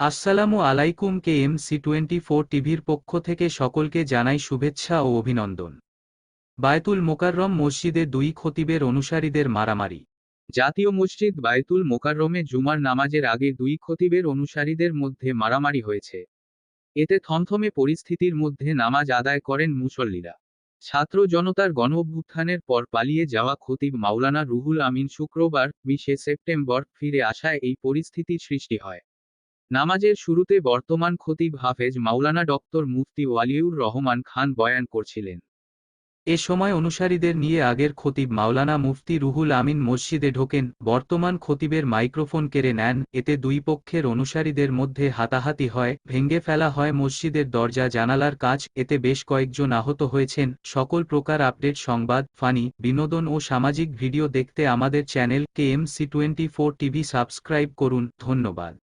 আসসালামু আলাইকুম K M C twenty four টিভির পক্ষ থেকে সকলকে জানাই শুভেচ্ছা ও অভিনন্দন। বায়তুল মোকাররম মসজিদে দুই খতিবের অনুসারীদের মারামারি। জাতীয় মসজিদ বায়তুল মোকাররমে জুমার নামাজের আগে দুই খতিবের অনুসারীদের মধ্যে মারামারি হয়েছে। এতে থমথমে পরিস্থিতির মধ্যে নামাজ আদায় করেন মুসল্লিরা। ছাত্র জনতার গণ অভ্যুত্থানের পর পালিয়ে যাওয়া খতিব মাওলানা রুহুল আমিন শুক্রবার বিশে সেপ্টেম্বর ফিরে আসায় এই পরিস্থিতির সৃষ্টি হয়। নামাজের শুরুতে বর্তমান খতিব হাফেজ মাওলানা ডক্টর মুফতি ওয়ালিউর রহমান খান বয়ান করছিলেন। এ সময় অনুসারীদের নিয়ে আগের খতিব মাওলানা মুফতি রুহুল আমিন মসজিদে ঢোকেন, বর্তমান খতিবের মাইক্রোফোন কেড়ে নেন, এতে দুই পক্ষের অনুসারীদের মধ্যে হাতাহাতি হয় ভেঙ্গে ফেলা হয় মসজিদের দরজা, জানালার কাজ এতে বেশ কয়েকজন আহত হয়েছেন, সকল প্রকার আপডেট সংবাদ, ফানি, বিনোদন ও সামাজিক ভিডিও দেখতে আমাদের channel K M C twenty four TV subscribe করুন, ধন্যবাদ।